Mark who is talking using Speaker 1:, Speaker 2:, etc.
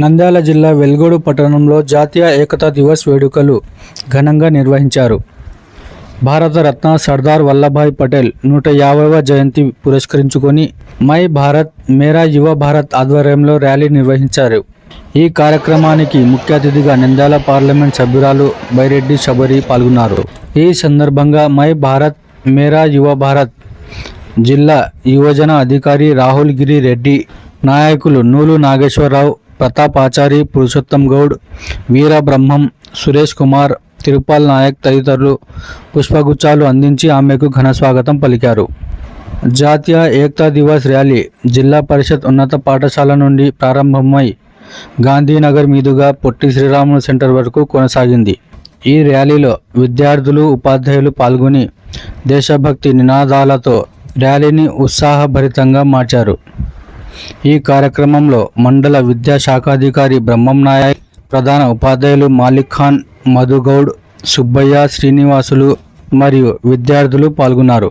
Speaker 1: నంద్యాల జిల్లా వెల్గోడు పట్టణంలో జాతీయ ఏకతా దివస్ వేడుకలు ఘనంగా నిర్వహించారు. భారతరత్న సర్దార్ వల్లభాయ్ పటేల్ నూట యాభైవ జయంతి పురస్కరించుకొని మై భారత్ మేరా యువ భారత్ ఆధ్వర్యంలో ర్యాలీ నిర్వహించారు. ఈ కార్యక్రమానికి ముఖ్య అతిథిగా నంద్యాల పార్లమెంట్ సభ్యురాలు బైరెడ్డి శబరి పాల్గొన్నారు. ఈ సందర్భంగా మై భారత్ మేరా యువ భారత్ జిల్లా యువజన అధికారి రాహుల్ గిరి రెడ్డి నాయకులు నూలు నాగేశ్వరరావు ప్రతాప్ ఆచారి పురుషోత్తం గౌడ్ వీర బ్రహ్మం సురేష్ కుమార్ తిరుపాల్ నాయక్ తదితరులు పుష్పగుచ్చాలు అందించి ఆమెకు ఘన స్వాగతం పలికారు. జాతీయ ఏకతా దివస్ ర్యాలీ జిల్లా పరిషత్ ఉన్నత పాఠశాల నుండి ప్రారంభమై గాంధీనగర్ మీదుగా పొట్టి శ్రీరాములు సెంటర్ వరకు కొనసాగింది. ఈ ర్యాలీలో విద్యార్థులు ఉపాధ్యాయులు పాల్గొని దేశభక్తి నినాదాలతో ర్యాలీని ఉత్సాహభరితంగా మార్చారు. ఈ కార్యక్రమంలో మండల విద్యాశాఖాధికారి బ్రహ్మం నాయక్ ప్రధాన ఉపాధ్యాయులు మాలిక్ ఖాన్ మధుగౌడ్ సుబ్బయ్య శ్రీనివాసులు మరియు విద్యార్థులు పాల్గొన్నారు.